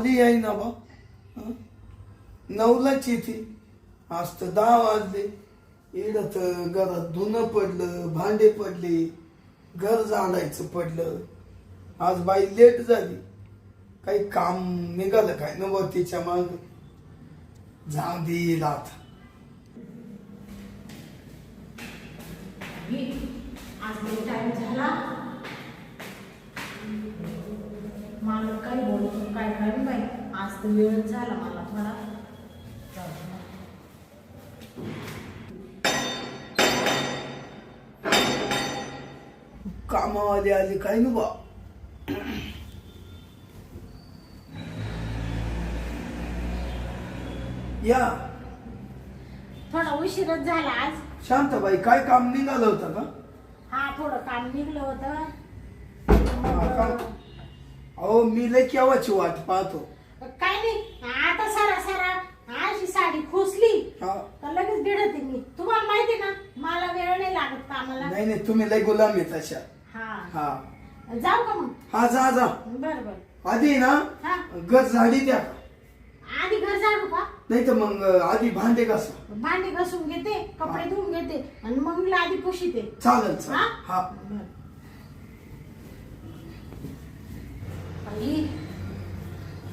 आली आहे ना बा. नऊलाच येते. आज तर दहा वाजले. इडत घरात धुणं पडलं भांडे पडले घर जाणायचं पडलं. आज बाई लेट झाली. काही काम निघालं काय न बा तिच्या माग? जाऊ देईल आता आज टाइम झाला. आज तर वेळ झाला मला थोडा. कामावाली आली काय न बा? या. थोडा उशीरच झाला आज. शांताबाई काय काम निघालं होतं का? हा थोडं काम निघलं होतं. हा का? अहो मी लय केव्हाची वाट पाहतो. काय नाही आता सारा सारा अशी साडी खोसली. हा. तर लगेच भिडते मी. तुम्हाला माहिती ना मला वेळ नाही लागत कामाला. नाही नाही तुम्ही लय गुलाम आहे तशा हा. हा. जाऊ का मग? हा जा जा. बर बर. आधी ना हा. घर झाडी द्या. आधी घर झाडू का? नाही तर मग आधी भांडे कसा भांडी घासून घेते कपडे धुवून घेते आणि मग लादी पुशीते. चालेल चालेल. हा? हा. आई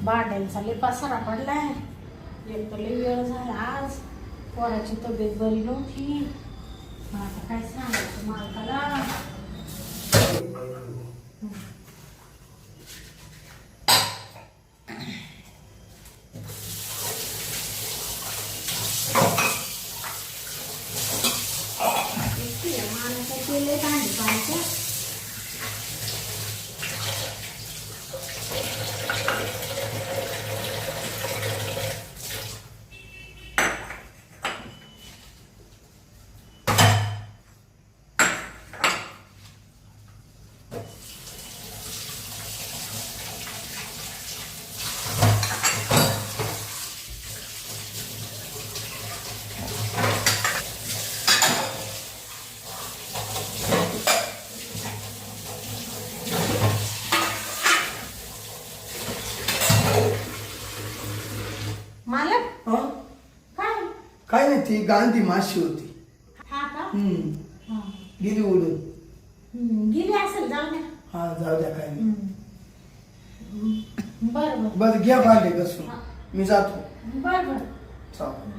भांड्यांचा लय पसारा पडलाय. एक तर लय वेळ झाला आज. पोराची तब्येत बरी नव्हती. आता काय सांगायचं मालकाला? केले काय पाहायचं मालक हा? काय काय नाही ती गांधी माशी होती. हा का? हम्म. हा. गेली उडून. हम्म, गेली असेल जाऊ द्या. हा जाऊ द्या काय नाही. बर बर. बरं घ्या भांडे कसून मी जातो. बर बर. चालेल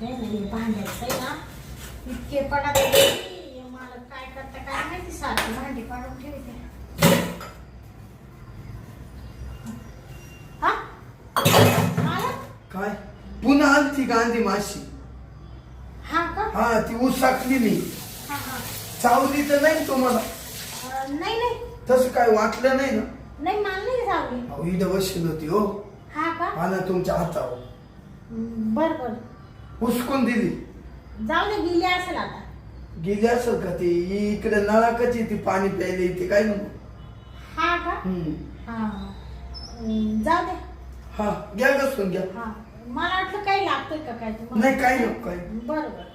काय नाही भांड्याचं आहे ना? इतके पडत मला काय करता काय माहिती सारखी भांडी पाडून ठेवते. हा? काय? पुन्हा आली ती गांधी माशी? हा का? हा ती उसाकली मी. हा हा. चावली तर नाही तुम्हाला अं, नाही नाही. तसं काय वाटलं नाही ना? नाही मला नाही जावली अहो इथं बसली होती हो. हा का? हा ना तुमच्या हातावर. हम्म, बर बर. हुसकून दिली. जाऊ दे गेली असेल आता. गेली असेल का ती? इकडे नळाकच ती पाणी प्यायला येते काय ना हा का? हम्म. हा. हम्म, जाऊ दे. हा घ्या घसून घ्या. हा. मला वाटलं काही लागतंय का काय तुम्हाला? नाही काही नको काही बरं बरं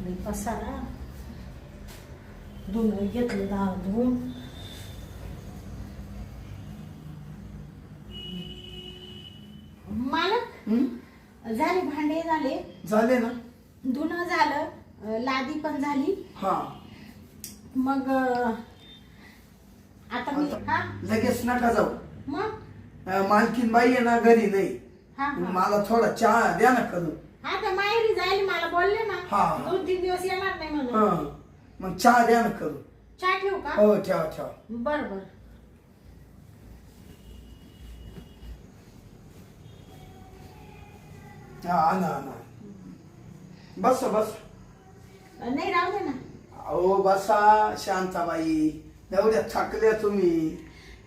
लई पसारा. धुणं घेतलं दहा धुवून मालक हम्म? झाले भांडे झाले ना? धुणं झालं अं, लादी पण झाली. हा. मग अं, आता मी आता- हा? लगेच नका जाऊ. मग? अं, मालकीन बाई आहे ना घरी नाही. हा हा. मला थोडा चहा द्या ना करून. हा तर माहेरी जाईल मला बोलले ना. हा. दोन तीन दिवस येणार नाही म्हणून. हा. मग चहा द्या ना करून. चहा ठेवू का? हो ठेवा ठेवा. बर बर. हा आणा आणा. बस बस. नाही राहू दे ना. अहो बसा शांताबाई. एवढ्या थकल्या तुम्ही.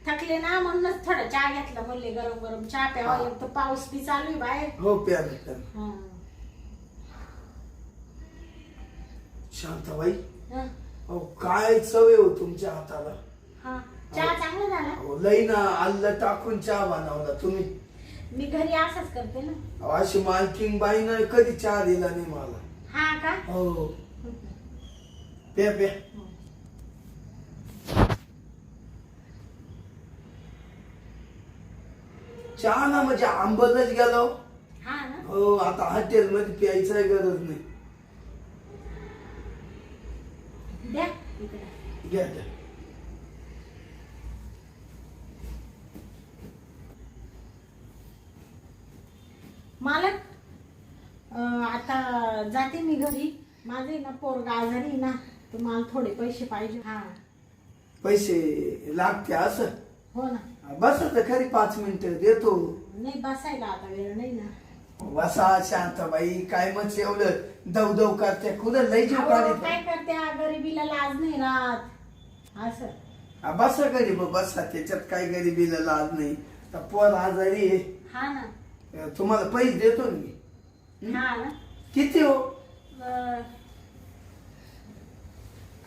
थकले ना म्हणूनच थोडा चहा घेतला म्हणले गरम गरम चहा प्यावा. हा. एक तर पाऊस बी चालू आहे बाहेर. हो हा. शांताबाई. हा. अहो काय चव आहे हो तुमच्या हाताला? हा. चहा चांगला झाला. अहो, लई ना आल्लं टाकून चहा बनवला तुम्ही. मी घरी असंच करते ना. अहो, अशी मालकीन बाईनं कधी चहा दिला नाही मला. हा का? हो. प्या प्या. चहा ना म्हणजे आंबलच गेलो हा. ना? हो आता हॉटेल मध्ये प्यायचं गरज नाही. द्या इकडे. घ्या घ्या मालक अं, आता जाते मी घरी. माझे ना पोरगा आजारी ना तर मला थोडे पैसे पाहिजे. हा. पैसे लागते असं? हो ना. बस आता खरी पाच मिनिटं देतो. नाही बसायला आता वेळ नाही ना. बसा शांताबाई काय मग एवढं दव दव करते? कुठं लय जीव अहो, काढत? काय करते? गरिबीला लाज नाही राहत. असं. हा, बसा गरीब बसा. त्याच्यात काय गरिबीला लाज नाही. तर पोर आजारी आहे. हा ना. तुम्हाला पैसे देतो ना मी? हा ना. किती हो?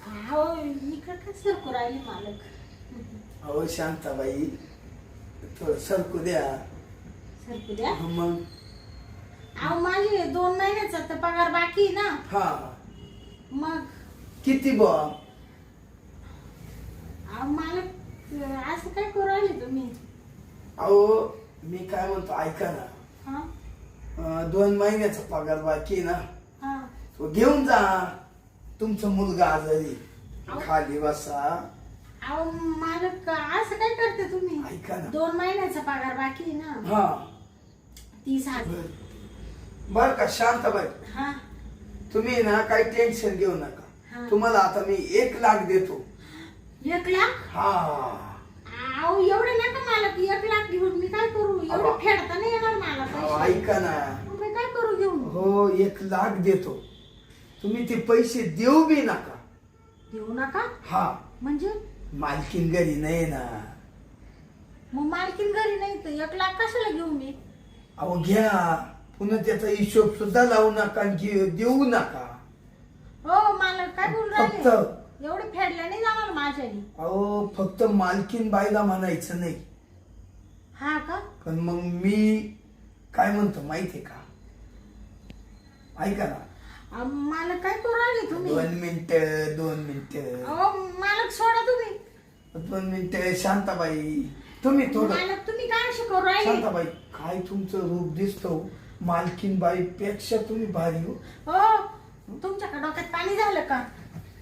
अहो इकडं का सरकू राहिले मालक? अहो शांताबाई थोडं सरकू द्या. सरकू द्या? मग अहो माझे दोन महिन्याचा तर पगार बाकी आहे ना. हा. मग? किती बा अहो मालक असं काय करू राहिले तुम्ही? अहो मी काय म्हणतो ऐका ना. हा? अं, दोन महिन्याचा पगार बाकी आहे ना. हा. तो घेऊन जा. तुमचा मुलगा आजारी. खाली बसा. अहो मालक असं काय करते तुम्ही? ऐका ना. दोन महिन्याचा पगार बाकी आहे ना. हा. तीस हजार. बर. का शांताबाई. हा. तुम्ही ना काही टेन्शन घेऊ हा. नका तुम्हाला आता मी एक लाख देतो. एक लाख? हा. अहो एवढे नका मालक एक लाख घेऊन मी काय करू? एवढे. फेडता नाही येणार मला अहो, पैसे. ऐका ना. मग मी काय करू घेऊन? हो एक लाख देतो. तुम्ही ते पैसे देऊ बी नका. देऊ नका? हा. म्हणजे? मालकीन घरी नाही ना. मग मालकीन घरी नाही तर एक लाख कशाला घेऊ मी? अहो घ्या. पुन्हा त्याचा हिशोब सुद्धा लावू नका आणि घे- देऊ नका. हो मालक काय बोल फक्त राहिले? एवढे फेडले नाही जाणार माझ्यानी. अहो फक्त मालकीन बाईला म्हणायचं नाही. हा का? पण मग मी काय म्हणतो माहितीये का? ऐका ना. अहो, मालक काय करू राहिले तुम्ही? दोन मिनिट दोन मिनिट. अहो मालक सोडा तुम्ही. दोन मिनिट शांताबाई. तुम्ही थोडं. मालक तुम्ही काय असे करू राहिले? शांताबाई काय तुमचं रूप दिसतो? मालकीन बाई पेक्षा तुम्ही भारी हो. हो तुमच्याकडे डोक्यात पाणी झालं का?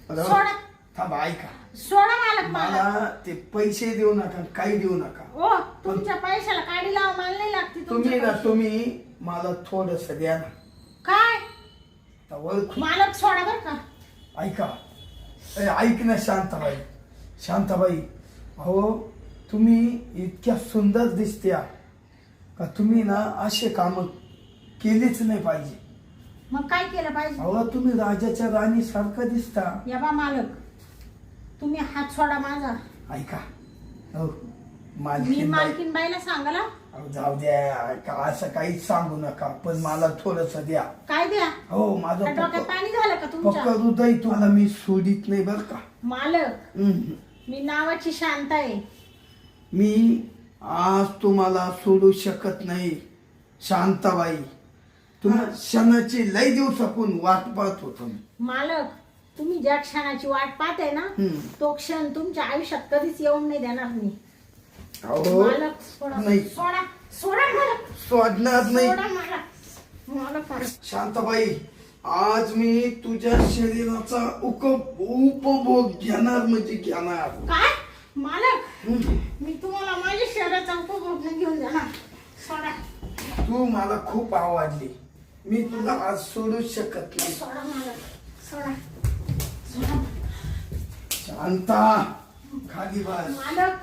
अरे, सोडा. थांबा ऐका. सोडा मालक मला मला ते पैसे देऊ नका काही देऊ नका. हो तुमच्या पैशाला काढी लावा मला नाही लागते तुम्ही ना. तुम्ही मला थोडस द्या ना. काय? आता ओळखू. मालक सोडा बर का. ऐका. ए, ऐक ना शांताबाई. शांताबाई अहो तुम्ही इतक्या सुंदर दिसत्या. का तुम्ही ना असे काम केलेच नाही पाहिजे. मग काय केलं पाहिजे? अहो तुम्ही राजाच्या राणी सारखं दिसता. या बा मालक. तुम्ही हात सोडा माझा. ऐका. हो मी मालकीन बाई. मालकीन बाईला सांगाला जाऊ द्या. असं काहीच सांगू नका पण मला थोडस द्या. काय द्या? हो माझं का डोक्यात पक्क पाणी झालं का पक्क तुमच्या हृदय तुम्हाला मी सोडित नाही बर का. मालक. हम्म. मी नावाची शांत आहे. मी आज तुम्हाला सोडू शकत नाही शांताबाई. तुम्हा क्षणाची लय दिवसापून वाट पाहत होतो मी. मालक तुम्ही ज्या क्षणाची वाट पाहते ना. तो क्षण तुमच्या आयुष्यात कधीच येऊन नाही देणार मी. अहो मालक सोडा. नाही. सोडा. सोडा मालक नाही. सोडा मालक मालक मालक. शांताबाई आज मी तुझ्या शरीराचा उक उपभोग घेणार म्हणजे घेणार. काय? मालक? हम्म. मी तुम्हाला माझ्या शहराचा उपभोग नाही घेऊन जाणार सोडा. तू मला खूप आवडली. मी तुला आज सोडू शकत नाही. सोडा मालक. सोडा. शांता. खाली बस. मालक.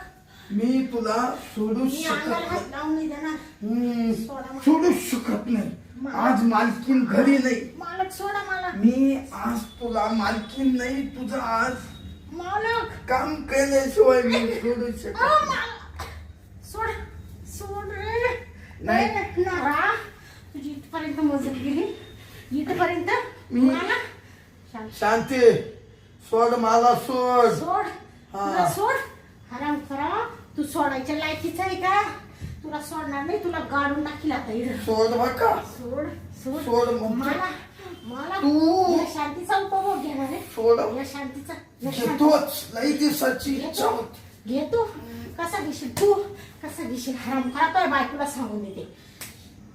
मी तुला सोडू मी शकत अंगाला नाही. हात लावून नाही देणार. हम्म, सोडा शकत नाही. आज मालकीन घरी नाही. मालक सोडा मला. मी आज तुला मालकीन नाही तुझं आज मालक. काम केल्याशिवाय मी सोडू शकत अहो, नाही. मालक सोड सोड रे. नाही. ए, नारा. तुझी इथपर्यंत मजल गेली. इथपर्यंत. मी- मालक. शांत. शांती. सोड मला सोड. सोड. हा. तुला सोड. हराम खरा. तू सोडायच्या लायकीच आहे का? तुला सोडणार नाही तुला गाडून टाकील आता इकडं सोड बका सोड सोड. सोड. मला मला तू- या शांतीचा उपभोग घेणार आहे. सोड. या शांतीचा या शांती- घेतोच. लई दिवसाची इच्छा घेतो होती. घेतो. कसा घेशील तू? कसा घेशील? हराम खातोय बायकोला सांगून देते.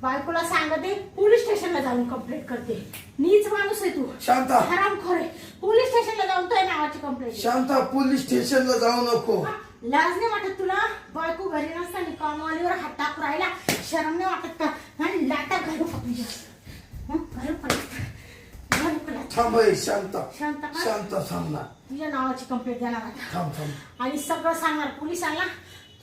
बायकोला सांगते पोलीस स्टेशनला जाऊन कंप्लेंट करते. नीच माणूस आहे तू. शांता. हराम खोरे पोलीस स्टेशनला जाऊन तो नावाची कंप्लेंट शांता पोलीस स्टेशनला जाऊ नको. लाज नाही वाटत तुला? बायको घरी नसताना कामवालीवर हात टाकू राहिला. शरम नाही वाटत का? आणि लाटा लाटा? थांब शांता. शांता? शांता थांब ना. तुझ्या नावाची कंप्लेंट देणार आता थांब थांब. आणि सगळं सांगणार. पोलिसांना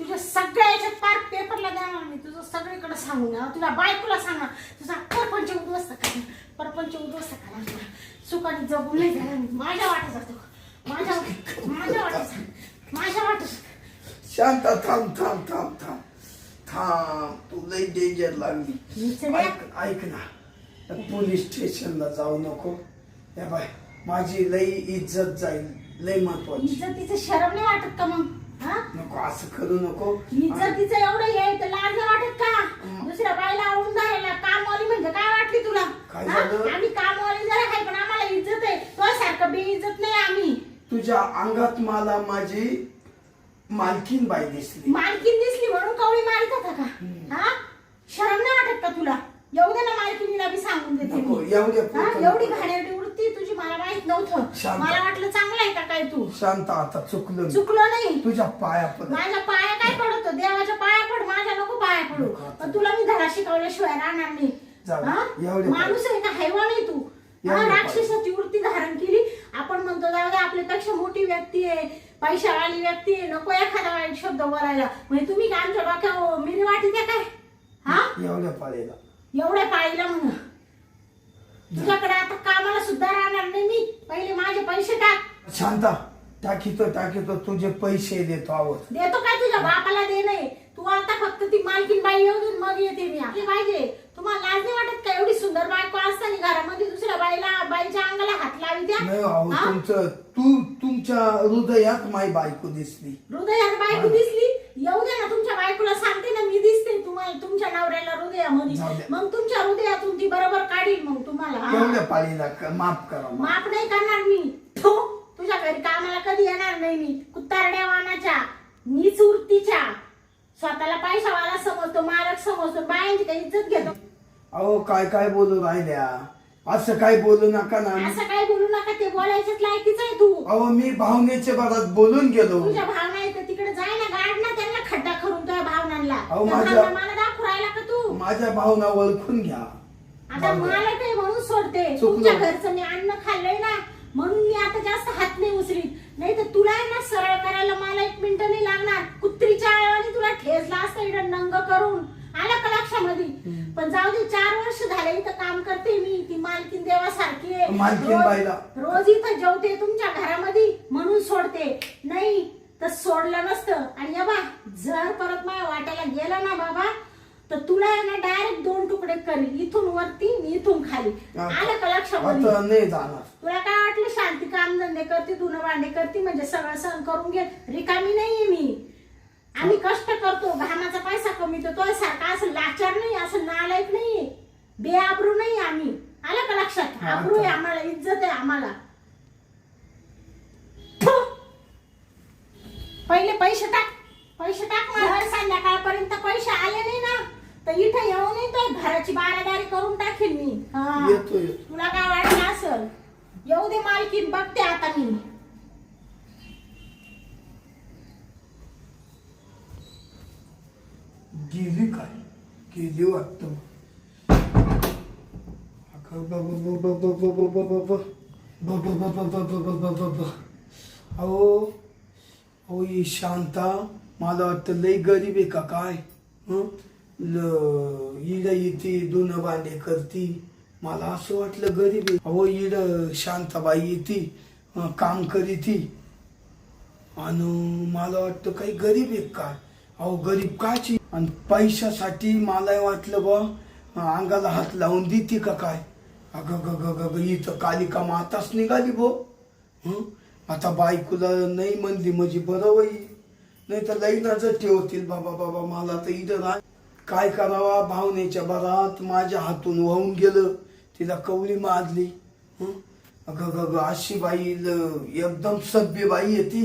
तुझ्या सगळ्या याच्यात पार पेपरला देणार मी तुझं सगळीकडे सांगून देणार तुझ्या बायकोला सांगणार तुझा परपंच उद्ध्वस्त करणार परपंच उद्ध्वस्त करणार तुला सुखाने जगू नाही मी. माझ्या वाटत जातो. माझ्या वाटत. माझ्या वाटत माझ्या वाटत शांता थांब थांब थांब थांब. थांब. तू लई डेंजर लागली. ऐक ऐक ना. पोलीस स्टेशनला जाऊ नको. या बाय. माझी लई इज्जत जाईल. लई महत्वाची. इज्जतीचं शरम नाही वाटत का मग? हा? नको असं करू नको. इज्जतीचं एवढं हे तर लाज नाही वाटत का? दुसऱ्या बाईला आवडून जायला कामवाली म्हणजे काय वाटली तुला? काय हा? झालं? आम्ही कामवाली जरा आहे पण आम्हाला इज्जत आहे. तो सारखं बेइज्जत नाही आम्ही. तुझ्या अंगात मला माझी मालकीन बाई दिसली. मालकीन दिसली म्हणून कवळी मारित होता का? हा? शरम नाही वाटत का तुला? दे ना मालकीनीला बी सांगून देते नको, मी. एवढ्या हा? पुरतं एवढी. घाणेरडी माहीत नव्हतं. शांत. मला वाटलं चांगलं आहे का काय तू? शांत आता चुकलं मी. चुकलो नाही. तुझ्या पाया पड माझ्या पाया काय पडतो देवाच्या पाया पड माझ्या नको पाया पडू. नको आता. पण तुला मी धडा शिकवल्याशिवाय राहणार नाही. जाऊ. हा? एवढे माणूस आहे का? हैवान आहे तू. हा, एवढे राक्षसाची वृत्ती धारण केली. आपण म्हणतो जाऊ दे आपल्यापेक्षा मोठी व्यक्ती आहे. पैशावाली व्यक्ती आहे. नको एखादा वाईट शब्द बोलायला. म्हणजे तुम्ही काय आमच्या डोक्यावर मिरी वाटी द्या काय हा? एवढ्या पाळीला. एवढ्या पाळीला म्हणून. तुझ्याकडे आता कामाला सुद्धा राहणार नाही मी. पहिले माझे पैसे टाक. शांता टाकीतो टाकीतो तुझे पैसे देतो आहोत. देतो काय तुझ्या बापाला दे नाही तू आता फक्त ती मालकीन बाई येऊ दे मग येते मी. आपली पाहिजे तुम्हाला लाज नाही वाटत का? एवढी सुंदर बायको असताना घरामध्ये दुसऱ्या बाईला बाईच्या अंगाला हात लावी द्या. नाही अहो हा? तुमचं तू तुमच्या हृदयात माई बायको दिसली. हृदयात बायको दिसली? येऊ दे ना तुमच्या बायकोला सांगते ना मी दिसते. तुम्हाला तुमच्या नवऱ्याला जाऊ हृदयामध्ये द्या. मग तुमच्या हृदयातून ती बरोबर काढील मग तुम्हाला हा. एवढ्या पाळीला क- माफ करा मला. माफ नाही करणार मी. थो तुझ्या घरी कामाला कधी येणार नाही मी. कुत्तारड्या वानाच्या नीच वृत्तीच्या स्वतःला पैशावाला समजतो मालक समजतो बायांची काही इज्जत घेतो. अहो काय काय बोलू राहिल्या? असं काय बोलू नका ना. असं काय बोलू नका ते बोलायचंच लायकीच आहे तू. अहो मी भावनेच्या भरात बोलून गेलो. तुझ्या भावना येतं तिकडे जाय ना गाड ना त्यांना खड्डा करून तुझ्या भावनांना. अहो, त्या माझ्या- भावना मला माझ्या भावना ओळखून घ्या. आता मला काही म्हणून सोडते. चुकलो. तुमच्या घरचं मी अन्न खाल्लंय ना म्हणून मी आता जास्त हात नाही उचलीत. नाही तर तुला आहे ना सरळ करायला मला एक मिनिट नाही लागणार. कुत्रीच्या आळवाने तुला ठेसला असतं इकडं नंग करून. आला का लक्षामध्ये? पण जाऊ दे चार वर्ष झाले इथं काम करते मी. ती मालकीन देवासारखी आहे. मालकीन रोज- बाईला. रोज इथं जेवते तुमच्या घरामध्ये म्हणून सोडते. नाही तर सोडलं नसतं. आणि या बा जर परत माझ्या वाट्याला गेलं ना बाबा तर तुला आहे ना डायरेक्ट दोन तुकडे करील इथून वरती आणि इथून खाली. आलं का लक्षामध्ये आता नाही जाणार. तुला काय वाटलं? शांती कामधंदे करते धुणं भांडे करते म्हणजे सगळं सहन करून घे. रिकामी नाहीये मी. आम्ही कष्ट करतो घामाचा पैसा कमीतो तो सारखा असं लाचार नाही असं नालायक नाहीये. बेआबरू नाही आम्ही. आलं का लक्षात? हा, आबरू आहे आता. आम्हाला इज्जत आहे आम्हाला. पहिले पैसे टाक. पैसे टाक मला. ब- ब- ब- ब- ब- ब- ब- ब- ब. अहो अहो ही शांता मला वाटतं लई गरीब आहे का काय? ल इड येते दोन भांडे करती. मला असं वाटलं गरीब आहे. अहो इड शांताबाई येते काम करीती. आणि मला वाटतं काही गरीब आहे काय अहो गरीब काची. आणि पैशासाठी मला वाटलं बा अंगाला हात लावून देते का काय? अगं ग ग ग ग इथं कालिका माताच निघाली भो. आता बायकोला नाही म्हणली म्हणजे बरं होई नाही तर लईनाच ठेवतील. बाबा बाबा मला तर इथं राह काय करावा? भावनेच्या बरात माझ्या हातून वाहून गेलं. तिला कवली मारली. अगं ग ग अशी बाई एकदम सभ्य बाई आहे ती.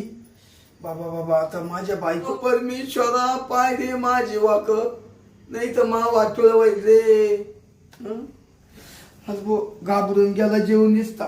बाबा बाबा आता माझ्या बायको परमेश्वरा पाय रे माझे वाक. नाही तर मा वाटोळ रे आज बो घाबरून गेला जेवून दिसता.